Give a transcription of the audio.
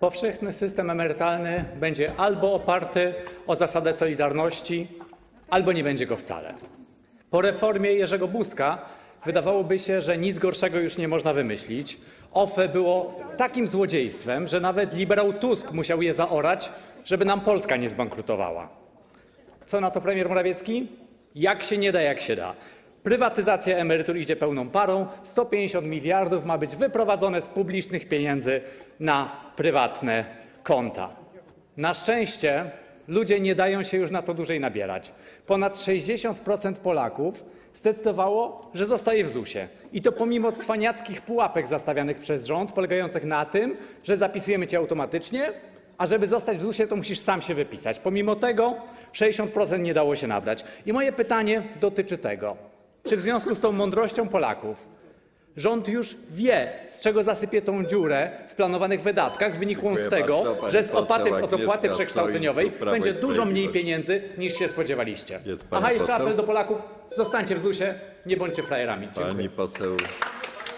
Powszechny system emerytalny będzie albo oparty o zasadę solidarności, albo nie będzie go wcale. Po reformie Jerzego Buzka wydawałoby się, że nic gorszego już nie można wymyślić. OFE było takim złodziejstwem, że nawet liberał Tusk musiał je zaorać, żeby nam Polska nie zbankrutowała. Co na to premier Morawiecki? Jak się nie da, jak się da. Prywatyzacja emerytur idzie pełną parą. 150 miliardów ma być wyprowadzone z publicznych pieniędzy na prywatne konta. Na szczęście ludzie nie dają się już na to dłużej nabierać. Ponad 60% Polaków zdecydowało, że zostaje w ZUS-ie. I to pomimo cwaniackich pułapek zastawianych przez rząd, polegających na tym, że zapisujemy cię automatycznie, a żeby zostać w ZUS-ie, to musisz sam się wypisać. Pomimo tego 60% nie dało się nabrać. I moje pytanie dotyczy tego, czy w związku z tą mądrością Polaków rząd już wie, z czego zasypie tą dziurę w planowanych wydatkach, wynikłą z tego, że z opłaty, przekształceniowej będzie dużo mniej pieniędzy niż się spodziewaliście. Aha, jeszcze apel do Polaków, zostańcie w ZUS-ie, nie bądźcie frajerami. Dziękuję.